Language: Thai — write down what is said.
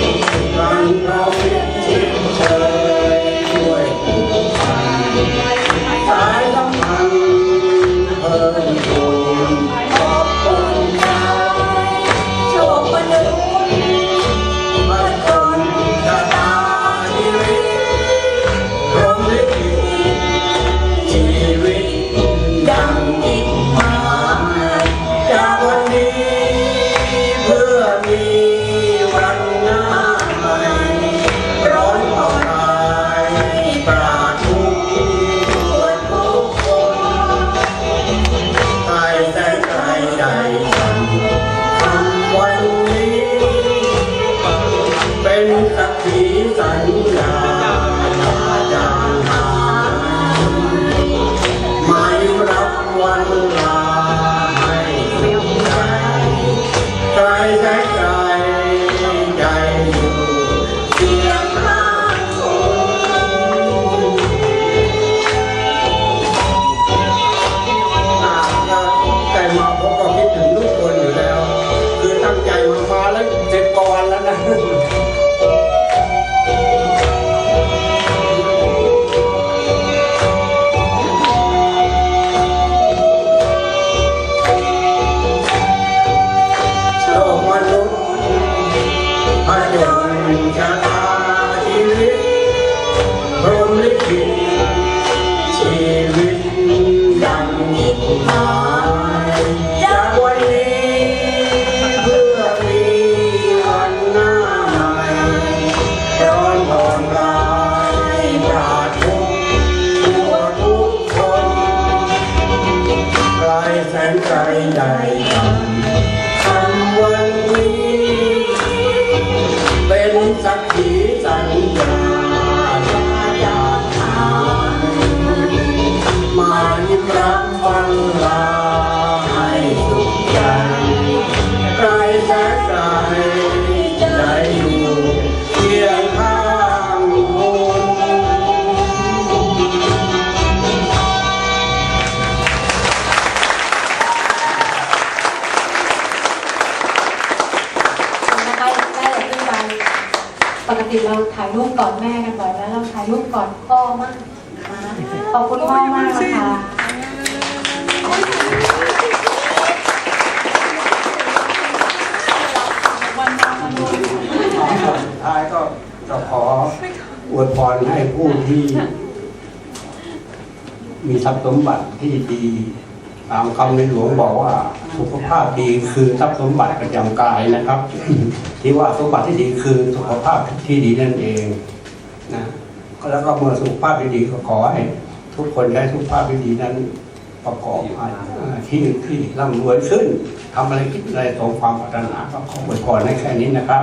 กัน ใพจนชะตาชีวิตพรหมลิขิตชีวิตดังอีกหมายจากวันนี้เพื่อมีวันหน้าใหม่ร้อนผ่อนคลายปราดทุกข์ทั่วทุกคนไกลแสนไกลใดกัน เปกติเราถ่ายรูปก่อนแม่กันบ่อยแล้วเราถ่ายรูปก่อนพ่อมากนะคะขอบคุณพ่อมากนะคะสุดท้ายก็จะขออวยพรให้ผู้ที่ มีทรัพย์สมบัติที่ดี ตามคำในหลวงบอกว่าสุขภาพดีคือทรัพย์สมบัติประจำกายนะครับ ที่ว่าสมบัติที่ดีคือสุขภาพที่ดีนั่นเองนะก็แล้วก็เมื่อสุขภาพที่ดีก็ขอให้ทุกคนได้สุขภาพที่ดีนั้นประกอบอาชีพที่ร่ำรวยขึ้นทำอะไรคิดอะไรสมความปรารถนาก็ขออวยพรให้แค่นี้นะครับ